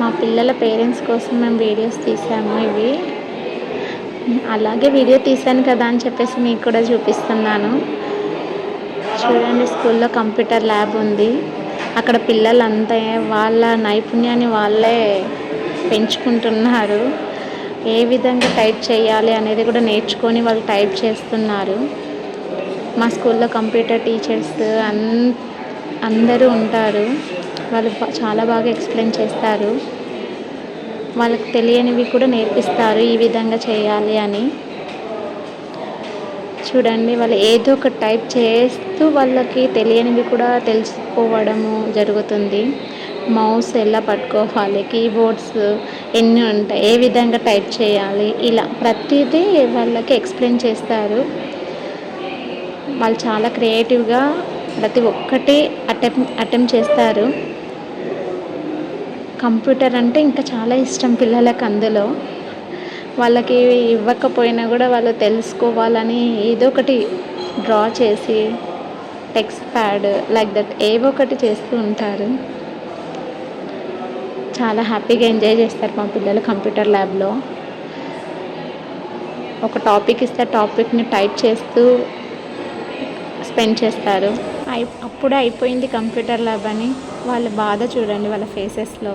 మా పిల్లల పేరెంట్స్ కోసం మేము వీడియోస్ తీసాము ఇవి. అలాగే వీడియో తీశాను కదా అని చెప్పేసి మీకు కూడా చూపిస్తున్నాను. చూడండి స్కూల్లో కంప్యూటర్ ల్యాబ్ ఉంది. అక్కడ పిల్లలంతా వాళ్ళ నైపుణ్యాన్ని వాళ్ళే పెంచుకుంటున్నారు. ఏ విధంగా టైప్ చేయాలి అనేది కూడా నేర్చుకొని వాళ్ళు టైప్ చేస్తున్నారు. మా స్కూల్లో కంప్యూటర్ టీచర్స్ అన్ అందరూ ఉంటారు. వాళ్ళు చాలా బాగా ఎక్స్ప్లెయిన్ చేస్తారు. వాళ్ళకి తెలియనివి కూడా నేర్పిస్తారు ఈ విధంగా చేయాలి అని. చూడండి వాళ్ళు ఏదో ఒక టైప్ చేస్తూ వాళ్ళకి తెలియనివి కూడా తెలుసుకోవడము జరుగుతుంది. మౌస్ ఎలా పట్టుకోవాలి కీబోర్డ్స్ ఎన్ని ఉంటాయి ఏ విధంగా టైప్ చేయాలి ఇలా ప్రతిదీ వాళ్ళకి ఎక్స్ప్లెయిన్ చేస్తారు. వాళ్ళు చాలా క్రియేటివ్గా ప్రతి ఒక్కటి అటెంప్ అటెంప్ట్ చేస్తారు. కంప్యూటర్ అంటే ఇంకా చాలా ఇష్టం పిల్లలకు అందులో. వాళ్ళకి ఇవ్వకపోయినా కూడా వాళ్ళు తెలుసుకోవాలని ఏదో ఒకటి డ్రా చేసి టెక్స్ట్ ప్యాడ్ లైక్ దట్ ఏవో ఒకటి చేస్తూ ఉంటారు. చాలా హ్యాపీగా ఎంజాయ్ చేస్తారు మా పిల్లలు కంప్యూటర్ ల్యాబ్లో. ఒక టాపిక్ ఇస్తే టాపిక్ని టైప్ చేస్తూ స్పెండ్ చేస్తారు అయి అప్పుడే అయిపోయింది కంప్యూటర్ ల్యాబ్ అని. వాళ్ళ బాధ చూడండి వాళ్ళ ఫేసెస్లో.